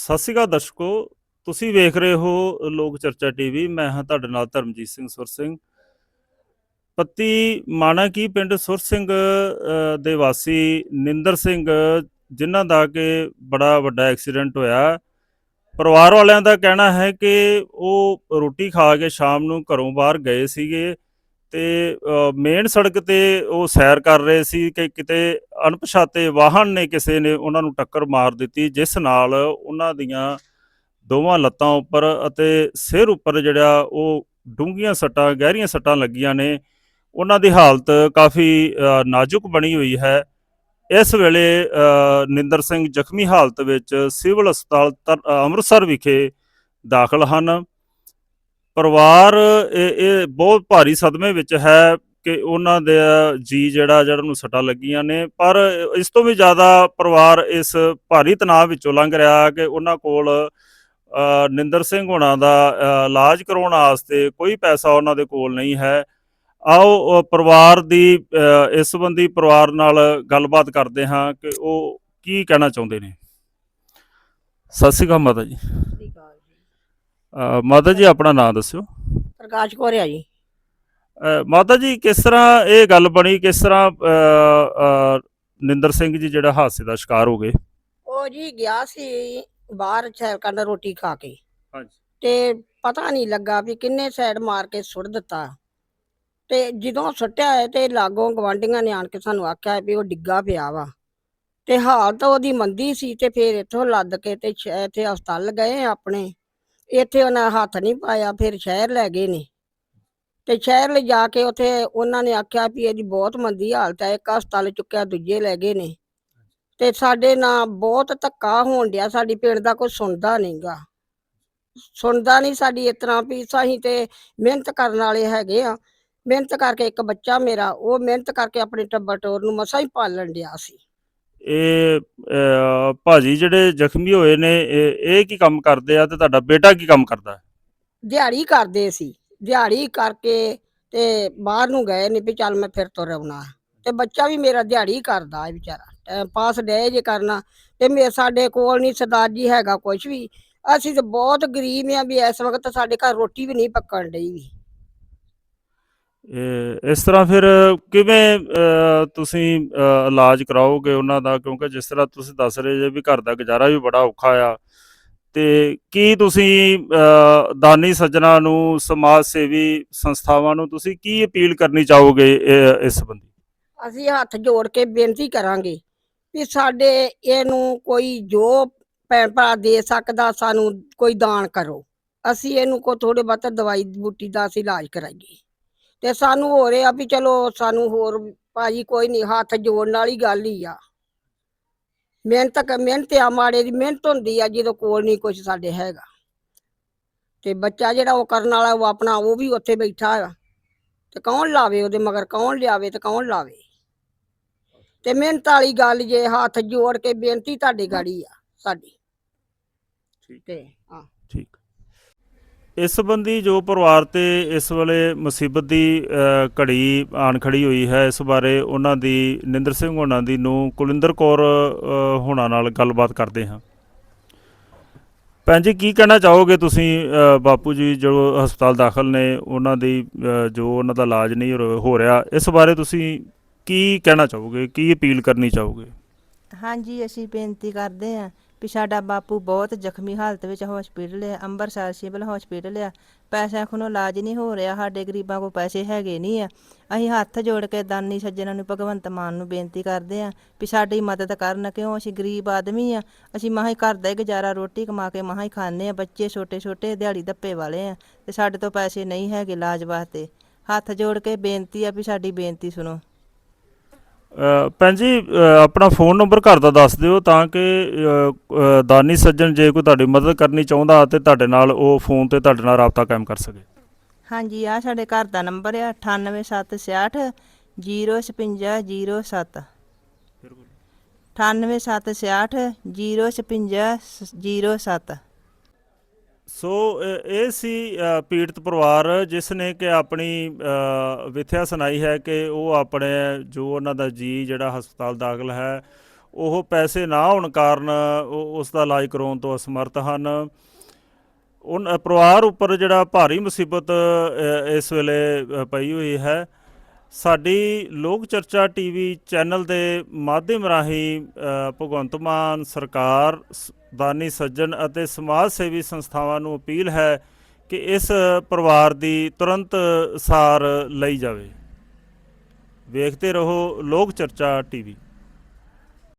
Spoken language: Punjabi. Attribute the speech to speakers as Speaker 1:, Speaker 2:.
Speaker 1: ਸਤਿ ਸ਼੍ਰੀ ਅਕਾਲ ਦਰਸ਼ਕੋ, ਤੁਸੀਂ ਵੇਖ ਰਹੇ ਹੋ ਲੋਕ ਚਰਚਾ ਟੀਵੀ, ਮੈਂ ਹਾਂ ਤੁਹਾਡੇ ਨਾਲ ਧਰਮਜੀਤ ਸਿੰਘ ਸੁਰ ਸਿੰਘ। ਪੱਤੀ ਮਾਣਾ ਕੀ ਪਿੰਡ ਸੁਰ ਸਿੰਘ ਦੇ ਵਾਸੀ ਨਿੰਦਰ ਸਿੰਘ, ਜਿਨ੍ਹਾਂ ਦਾ ਕਿ ਬੜਾ ਵੱਡਾ ਐਕਸੀਡੈਂਟ ਹੋਇਆ। ਪਰਿਵਾਰ ਵਾਲਿਆਂ ਦਾ ਕਹਿਣਾ ਹੈ ਕਿ ਉਹ ਰੋਟੀ ਖਾ ਕੇ ਸ਼ਾਮ ਨੂੰ ਘਰੋਂ ਬਾਹਰ ਗਏ ਸੀਗੇ। ਤੇ ਮੇਨ ਸੜਕ ਤੇ ਉਹ ਸੈਰ ਕਰ ਰਹੇ ਸੀ ਕਿ ਕਿਤੇ ਅਣਪਛਾਤੇ ਵਾਹਨ ਨੇ ਕਿਸੇ ਨੇ ਉਹਨਾਂ ਨੂੰ ਟੱਕਰ ਮਾਰ ਦਿੱਤੀ, ਜਿਸ ਨਾਲ ਉਹਨਾਂ ਦੀਆਂ ਦੋਵਾਂ ਲੱਤਾਂ ਉੱਪਰ ਅਤੇ ਸਿਰ ਉੱਪਰ ਜਿਹੜਾ ਉਹ ਡੂੰਘੀਆਂ ਸੱਟਾਂ, ਗਹਿਰੀਆਂ ਸੱਟਾਂ ਲੱਗੀਆਂ ਨੇ। ਉਹਨਾਂ ਦੀ ਹਾਲਤ ਕਾਫੀ ਨਾਜ਼ੁਕ ਬਣੀ ਹੋਈ ਹੈ। ਇਸ ਵੇਲੇ ਨਿੰਦਰ ਸਿੰਘ ਜ਼ਖਮੀ ਹਾਲਤ ਵਿੱਚ ਸਿਵਲ ਹਸਪਤਾਲ ਤਰ- ਅੰਮ੍ਰਿਤਸਰ ਵਿਖੇ ਦਾਖਲ ਹਨ। ਪਰਿਵਾਰ ਇਹ ਇਹ ਬਹੁਤ ਭਾਰੀ ਸਦਮੇ ਵਿੱਚ ਹੈ ਕਿ ਉਹਨਾਂ ਦੇ ਜੀ ਜਿਹੜਾ ਜਿਹੜਾ ਨੂੰ ਸੱਟਾਂ ਲੱਗੀਆਂ ਨੇ, ਪਰ ਇਸ ਤੋਂ ਵੀ ਜ਼ਿਆਦਾ ਪਰਿਵਾਰ ਇਸ ਭਾਰੀ ਤਣਾਅ ਵਿੱਚੋਂ ਲੰਘ ਰਿਹਾ ਕਿ ਉਹਨਾਂ ਕੋਲ ਨਿੰਦਰ ਸਿੰਘ ਹੋਣਾ ਦਾ ਇਲਾਜ ਕਰਾਉਣ ਵਾਸਤੇ ਕੋਈ ਪੈਸਾ ਉਹਨਾਂ ਦੇ ਕੋਲ ਨਹੀਂ ਹੈ। ਆਓ ਪਰਿਵਾਰ ਦੀ ਇਸ ਸੰਬੰਧੀ ਪਰਿਵਾਰ ਨਾਲ ਗੱਲਬਾਤ ਕਰਦੇ ਹਾਂ ਕਿ ਉਹ ਕੀ ਕਹਿਣਾ ਚਾਹੁੰਦੇ ਨੇ। ਸਤਿ ਸ਼੍ਰੀ ਅਕਾਲ ਮਾਤਾ ਜੀ। ਅ, ਮਾਤਾ ਜੀ ਆਪਣਾ ਨਾਮ ਦੱਸਿਓ।
Speaker 2: ਪ੍ਰਕਾਸ਼ ਕੋਰਿਆ ਜੀ।
Speaker 1: ਅ, ਮਾਤਾ ਜੀ ਕਿਸ ਤਰ੍ਹਾਂ ਇਹ ਗੱਲ ਬਣੀ? ਕਿਸ ਤਰ੍ਹਾਂ ਅ, ਅ, ਨਿੰਦਰ ਸਿੰਘ ਜੀ ਜਿਹੜਾ ਹਾਦਸੇ ਦਾ ਸ਼ਿਕਾਰ ਹੋ ਗਏ?
Speaker 2: ਉਹ ਜੀ ਗਿਆ ਸੀ ਬਾਹਰ ਸੈਰ ਕਰਨ ਰੋਟੀ ਖਾ ਕੇ।
Speaker 1: ਹਾਂਜੀ।
Speaker 2: ਤੇ ਪਤਾ ਨਹੀਂ ਲੱਗਾ ਵੀ ਕਿੰਨੇ ਸਾਈਡ ਮਾਰ ਕੇ ਸੁੱਟ ਦਿੱਤਾ। ਤੇ ਜਦੋਂ ਸੁੱਟਿਆ ਹੈ ਤੇ ਲਾਗੋਂ ਗਵਾਂਢੀਆਂ ਨੇ ਆਣ ਕੇ ਸਾਨੂੰ ਆਖਿਆ ਵੀ ਉਹ ਡਿੱਗਾ ਪਿਆ ਵਾ। ਤੇ ਹਾਲਤ ਉਹਦੀ ਮੰਦੀ ਸੀ ਤੇ ਫਿਰ ਇੱਥੋਂ ਲੱਦ ਕੇ ਤੇ ਸ਼ਹਿ- ਇੱਥੇ ਹਸਪਤਾਲ ਗਏ ਆਪਣੇ। ਇੱਥੇ ਉਹਨਾਂ ਹੱਥ ਨਹੀਂ ਪਾਇਆ, ਫਿਰ ਸ਼ਹਿਰ ਲੈ ਗਏ ਨੇ। ਤੇ ਸ਼ਹਿਰ ਲੈ ਜਾ ਕੇ ਉੱਥੇ ਉਹਨਾਂ ਨੇ ਆਖਿਆ ਵੀ ਇਹਦੀ ਬਹੁਤ ਮੰਦੀ ਹਾਲਤ ਹੈ ਇੱਕ ਹਸਪਤਾਲ ਚੁੱਕਿਆ, ਦੂਜੇ ਲੈ ਗਏ ਨੇ। ਤੇ ਸਾਡੇ ਨਾਲ ਬਹੁਤ ਧੱਕਾ ਹੋਣ ਡਿਆ, ਸਾਡੀ ਪਿੰਡ ਦਾ ਕੋਈ ਸੁਣਦਾ ਨਹੀਂਗਾ। ਸੁਣਦਾ ਨਹੀਂ ਸਾਡੀ ਇਸ ਤਰ੍ਹਾਂ ਵੀ ਅਸੀਂ ਤੇ ਮਿਹਨਤ ਕਰਨ ਵਾਲੇ ਹੈਗੇ ਆ। ਮਿਹਨਤ ਕਰਕੇ ਇੱਕ ਬੱਚਾ ਮੇਰਾ, ਉਹ ਮਿਹਨਤ ਕਰਕੇ ਆਪਣੇ ਟੱਬਰ ਟੋਰ ਨੂੰ ਮਸਾਂ ਹੀ ਪਾਲਣ ਡਿਆ ਸੀ।
Speaker 1: ਇਹ ਭਾਜੀ ਜਿਹੜੇ ਜ਼ਖਮੀ ਹੋਏ ਨੇ, ਇਹ ਕੀ ਕੰਮ ਕਰਦੇ ਆ ਤੇ ਤੁਹਾਡਾ ਬੇਟਾ ਕੀ ਕੰਮ ਕਰਦਾ? ਹੈ
Speaker 2: ਦਿਹਾੜੀ ਕਰਦੇ ਸੀ। ਦਿਹਾੜੀ ਕਰਕੇ ਤੇ ਬਾਹਰ ਨੂੰ ਗਏ ਨੇ ਵੀ ਚੱਲ ਮੈਂ ਫਿਰ ਤੁਰ ਆਉਣਾ ਤੇ ਬੱਚਾ ਵੀ ਮੇਰਾ ਦਿਹਾੜੀ ਕਰਦਾ ਹੈ ਵਿਚਾਰਾ। ਟਾਈਮ ਪਾਸ ਡੇ ਜੇ ਕਰਨਾ। ਤੇ ਮੇ, ਸਾਡੇ ਕੋਲ ਨਹੀਂ ਸਰਦਾਰ ਜੀ ਹੈਗਾ ਕੁਝ ਵੀ। ਅਸੀਂ ਤੇ ਬਹੁਤ ਗਰੀਬ ਆ ਵੀ ਇਸ ਵਕਤ ਸਾਡੇ ਘਰ ਰੋਟੀ ਵੀ ਨਹੀਂ ਪੱਕਣ ਡਈ ਵੀ।
Speaker 1: ਇਸ ਤਰ੍ਹਾਂ ਫਿਰ ਕਿਵੇਂ ਤੁਸੀਂ ਇਲਾਜ ਕਰਾਓਗੇ ਉਹਨਾਂ ਦਾ? ਕਿਉਂਕਿ ਜਿਸ ਤਰ੍ਹਾਂ ਤੁਸੀਂ ਦੱਸ ਰਹੇ ਜੇ ਵੀ ਘਰ ਦਾ ਗੁਜ਼ਾਰਾ ਵੀ ਬੜਾ ਔਖਾ ਆ। ਤੇ ਕੀ ਤੁਸੀਂ ਦਾਨੀ ਸੱਜਣਾ ਨੂੰ, ਸਮਾਜ ਸੇਵੀ ਸੰਸਥਾਵਾਂ ਨੂੰ ਤੁਸੀਂ ਕੀ ਅਪੀਲ ਕਰਨੀ ਚਾਹੋਗੇ ਇਸ ਸੰਬੰਧੀ?
Speaker 2: ਅਸੀਂ ਹੱਥ ਜੋੜ ਕੇ ਬੇਨਤੀ ਕਰਾਂਗੇ ਵੀ ਸਾਡੇ ਇਹਨੂੰ ਕੋਈ ਜੋ ਭੈਣ ਭਰਾ ਦੇ ਸਕਦਾ, ਸਾਨੂੰ ਕੋਈ ਦਾਨ ਕਰੋ। ਅਸੀਂ ਇਹਨੂੰ ਕੋ ਥੋੜੇ ਬਹੁਤ ਦਵਾਈ ਬੂਟੀ ਦਾ ਅਸੀਂ ਇਲਾਜ ਕਰਾਈਏ। ਤੇ ਸਾਨੂੰ ਹੋ ਰਿਹਾ ਵੀ ਚਲੋ ਸਾਨੂੰ ਹੋਰ ਭਾਜੀ ਕੋਈ ਨਹੀਂ ਹੱਥ ਜੋੜਨ ਵਾਲੀ ਗੱਲ ਹੀ ਆ। ਮਿਹਨਤ ਕ ਮਿਹਨਤ ਆ ਮਾੜੇ ਦੀ ਮਿਹਨਤ ਹੁੰਦੀ ਆ ਜਦੋਂ ਕੋਲ ਨਹੀਂ ਕੁਝ ਸਾਡੇ ਹੈਗਾ। ਤੇ ਬੱਚਾ ਜਿਹੜਾ ਉਹ ਕਰਨ ਵਾਲਾ ਉਹ ਆਪਣਾ ਉਹ ਵੀ ਉੱਥੇ ਬੈਠਾ ਆ। ਤੇ ਕੌਣ ਲਾਵੇ ਉਹਦੇ ਮਗਰ ਕੌਣ ਲਿਆਵੇ ਤੇ ਕੌਣ ਲਾਵੇ? ਤੇ ਮਿਹਨਤ ਵਾਲੀ ਗੱਲ ਜੇ ਹੱਥ ਜੋੜ ਕੇ ਬੇਨਤੀ ਤੁਹਾਡੇ ਗਾੜੀ ਆ ਸਾਡੀ।
Speaker 1: ਠੀਕ।
Speaker 2: ਤੇ ਹਾਂ।
Speaker 1: ਠੀਕ। ਇਸ ਸੰਬੰਧੀ ਜੋ ਪਰਿਵਾਰ ਤੇ ਇਸ ਵੇਲੇ ਮੁਸੀਬਤ ਦੀ ਘੜੀ ਆਣ ਖੜੀ ਹੋਈ ਹੈ, ਇਸ ਬਾਰੇ ਉਹਨਾਂ ਦੀ, ਨਿੰਦਰ ਸਿੰਘ ਹੋਣਾ ਦੀ ਨੂੰ ਕੁਲਿੰਦਰ ਕੌਰ ਹੋਣਾ ਨਾਲ ਗੱਲਬਾਤ ਕਰਦੇ ਹਾਂ। ਭੈਣ ਜੀ, ਕੀ ਕਹਿਣਾ ਚਾਹੋਗੇ ਤੁਸੀਂ ਬਾਪੂ ਜੀ, ਜੋ ਹਸਪਤਾਲ ਦਾਖਲ ਨੇ, ਉਹਨਾਂ ਦੀ ਜੋ ਉਹਨਾਂ ਦਾ ਇਲਾਜ ਨਹੀਂ ਹੋ ਰਿਹਾ, ਇਸ ਬਾਰੇ ਤੁਸੀਂ ਕੀ ਕਹਿਣਾ ਚਾਹੋਗੇ, ਕੀ ਅਪੀਲ ਕਰਨੀ ਚਾਹੋਗੇ?
Speaker 3: ਹਾਂਜੀ, ਅਸੀਂ ਬੇਨਤੀ ਕਰਦੇ ਹਾਂ ਵੀ ਸਾਡਾ ਬਾਪੂ ਬਹੁਤ ਜ਼ਖਮੀ ਹਾਲਤ ਵਿੱਚ ਹਸਪੀਟਲ ਹੈ, ਅੰਮ੍ਰਿਤਸਰ ਸਿਵਲ ਹਸਪੀਟਲ ਆ। ਪੈਸਿਆਂ ਖੁਣੋਂ ਇਲਾਜ ਨਹੀਂ ਹੋ ਰਿਹਾ, ਸਾਡੇ ਗਰੀਬਾਂ ਕੋਲ ਪੈਸੇ ਹੈਗੇ ਨਹੀਂ ਆ। ਅਸੀਂ ਹੱਥ ਜੋੜ ਕੇ ਦਾਨੀ ਸੱਜਣਾਂ ਨੂੰ ਭਗਵੰਤ ਮਾਨ ਨੂੰ ਬੇਨਤੀ ਕਰਦੇ ਹਾਂ ਵੀ ਸਾਡੀ ਮਦਦ ਕਰਨ। ਕਿਉਂ? ਅਸੀਂ ਗਰੀਬ ਆਦਮੀ ਆ। ਅਸੀਂ ਮਹਾਂ ਹੀ ਘਰ ਦਾ ਹੀ ਗੁਜ਼ਾਰਾ ਰੋਟੀ ਕਮਾ ਕੇ ਮਹਾਂ ਹੀ ਖਾਂਦੇ ਆ। ਬੱਚੇ ਛੋਟੇ ਛੋਟੇ ਦਿਹਾੜੀ ਦੱਪੇ ਵਾਲੇ ਆ ਤੇ ਸਾਡੇ ਤੋਂ ਪੈਸੇ ਨਹੀਂ ਹੈਗੇ ਇਲਾਜ ਵਾਸਤੇ। ਹੱਥ ਜੋੜ ਕੇ ਬੇਨਤੀ ਆ ਵੀ ਸਾਡੀ ਬੇਨਤੀ ਸੁਣੋ।
Speaker 1: ਭੈਣ ਜੀ ਆਪਣਾ ਫੋਨ ਨੰਬਰ ਘਰ ਦਾ ਦੱਸ ਦਿਓ ਤਾਂ ਕਿ ਦਾਨੀ ਸੱਜਣ ਜੇ ਕੋਈ ਤੁਹਾਡੀ ਮਦਦ ਕਰਨੀ ਚਾਹੁੰਦਾ ਤੇ ਤੁਹਾਡੇ ਨਾਲ ਉਹ ਫੋਨ ਤੇ ਤੁਹਾਡੇ ਨਾਲ ਰਾਬਤਾ ਕਾਇਮ ਕਰ ਸਕੇ।
Speaker 3: ਹਾਂਜੀ ਆ ਸਾਡੇ ਘਰ ਦਾ ਨੰਬਰ ਆ 98766 05607 98766 05607
Speaker 1: ਸੋ ਅ, ਇਹ ਸੀ ਪੀੜਤ ਪਰਿਵਾਰ ਜਿਸ ਨੇ ਕਿ ਆਪਣੀ ਵਿਥਿਆ ਸੁਣਾਈ ਹੈ ਕਿ ਉਹ ਆਪਣੇ ਜੋ ਉਹਨਾਂ ਦਾ ਜੀ ਜਿਹੜਾ ਹਸਪਤਾਲ ਦਾਖਲ ਹੈ ਉਹ ਪੈਸੇ ਨਾ ਹੋਣ ਕਾਰਨ ਉਹ- ਉਸ ਦਾ ਇਲਾਜ ਕਰਾਉਣ ਤੋਂ ਅਸਮਰਥ ਹਨ। ਉਹ ਪਰਿਵਾਰ ਉੱਪਰ ਜਿਹੜਾ ਭਾਰੀ ਮੁਸੀਬਤ ਇਸ ਵੇਲੇ ਪਈ ਹੋਈ ਹੈ। ਸਾਡੀ ਲੋਕ ਚਰਚਾ ਟੀਵੀ ਚੈਨਲ ਦੇ ਮਾਧਿਅਮ ਰਾਹੀਂ ਭਗਵੰਤ ਮਾਨ ਸਰਕਾਰ ਦਾਨੀ ਸੱਜਣ ਅਤੇ ਸਮਾਜ ਸੇਵੀ ਸੰਸਥਾਵਾਂ ਨੂੰ ਅਪੀਲ ਹੈ ਕਿ ਇਸ ਪਰਿਵਾਰ ਦੀ ਤੁਰੰਤ ਸਾਰ ਲਈ ਜਾਵੇ। ਵੇਖਦੇ ਰਹੋ ਲੋਕ ਚਰਚਾ ਟੀਵੀ।